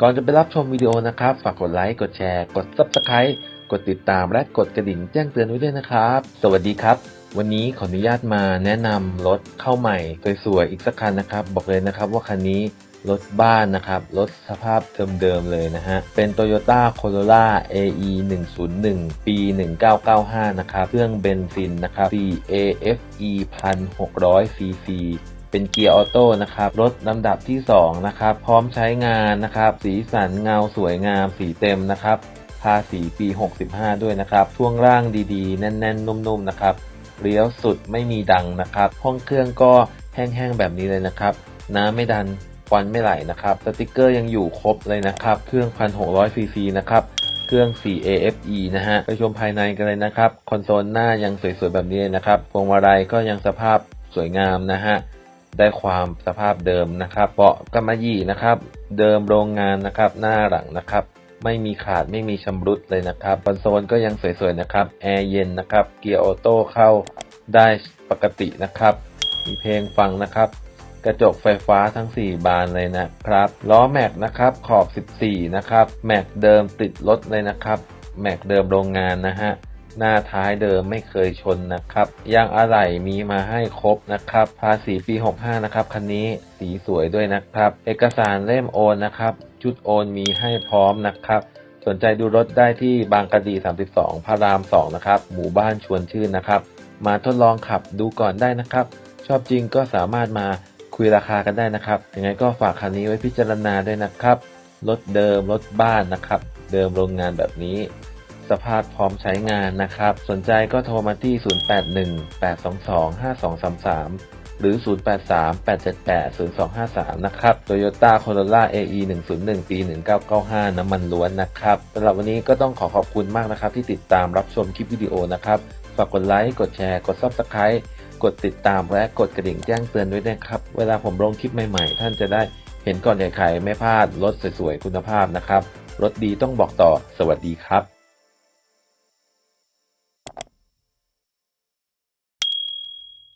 ก่อนจะไปรับชมวิดีโอนะครับ ฝากกดไลค์กดแชร์ กด Subscribe กดติดตามและกดกระดิ่งแจ้งเตือนไว้ด้วยนะครับ สวัสดีครับ วันนี้ขออนุญาตมาแนะนำรถเข้าใหม่สวยๆอีกสักคันนะครับ บอกเลยนะครับว่าคันนี้รถบ้านนะครับ รถสภาพเดิมๆเลยนะฮะ เป็น Toyota Corolla AE 101 ปี 1995 นะครับ เครื่องเบนซินนะครับ CAFE 1600 cc เป็นเกียร์ออโต้นะครับ รถลำดับที่ 2 นะครับ พร้อมใช้งานนะครับ สีสันเงาสวยงาม สีเต็มนะครับ ภาษีปี 65 ด้วยนะครับช่วงล่างดีๆ แน่น ๆ นุ่มๆนะครับเลี้ยวสุดไม่มีดังนะครับ ห้องเครื่องก็แห้งๆแบบนี้เลยนะครับ น้ำไม่ดันควันไม่ไหลนะครับสติกเกอร์ยังอยู่ครบเลยนะครับ เครื่อง 1,600 ซีซีนะครับเครื่อง 4AFE นะฮะ ไปชมภายในกันเลยนะครับ คอนโซลหน้ายังสวยๆ แบบนี้เลยนะครับ พวงมาลัยก็ยังสภาพสวยงามนะฮะ ได้ความสภาพเดิมนะครับเบาะกำมะหยี่นะครับ เดิมโรงงานนะครับ หน้าหลังนะครับ ไม่มีขาดไม่มีชำรุดเลยนะครับคอนโซลก็ยังสวยๆนะครับแอร์เย็นนะครับเกียร์ออโต้เข้าได้ปกตินะครับ มีเพลงฟังนะครับ กระจกไฟฟ้าทั้ง 4 บานเลยนะครับล้อแม็กนะครับขอบ 14 นะครับ แม็กเดิมติดรถเลยนะครับ แม็กเดิมโรงงานนะฮะ หน้าท้ายเดิมไม่เคยชนนะครับ ยางอะไหล่มีมาให้ครบนะครับ ภาษีปี 65 นะครับ คันนี้สีสวยด้วยนะครับ เอกสารเล่มโอนนะครับ ชุดโอนมีให้พร้อมนะครับ สนใจดูรถได้ที่บางกะดี 32 พระราม 2 นะครับ หมู่บ้านชวนชื่นนะครับ มาทดลองขับดูก่อนได้นะครับ ชอบจริงก็สามารถมาคุยราคากันได้นะครับ ยังไงก็ฝากคันนี้ไว้พิจารณาด้วยนะครับ รถเดิมรถบ้านนะครับ เดิมโรงงานแบบนี้ สภาพพร้อมใช้งานนะครับ สนใจก็โทรมาที่ 0818225233 หรือ 0838780253 นะครับ Toyota Corolla AE 101 ปี 1995 น้ำมันล้วนนะครับสำหรับวันนี้ก็ต้องขอขอบคุณมากนะครับ ที่ติดตามรับชมคลิปวิดีโอนะครับ ฝากกดไลค์ กดแชร์ กด Subscribe กดติดตามและกดกระดิ่งแจ้งเตือนด้วยนะครับ เวลาผมลงคลิปใหม่ๆ ท่านจะได้เห็นก่อนใครๆไม่พลาดรถสวยๆคุณภาพนะครับรถดีต้องบอกต่อ สวัสดีครับ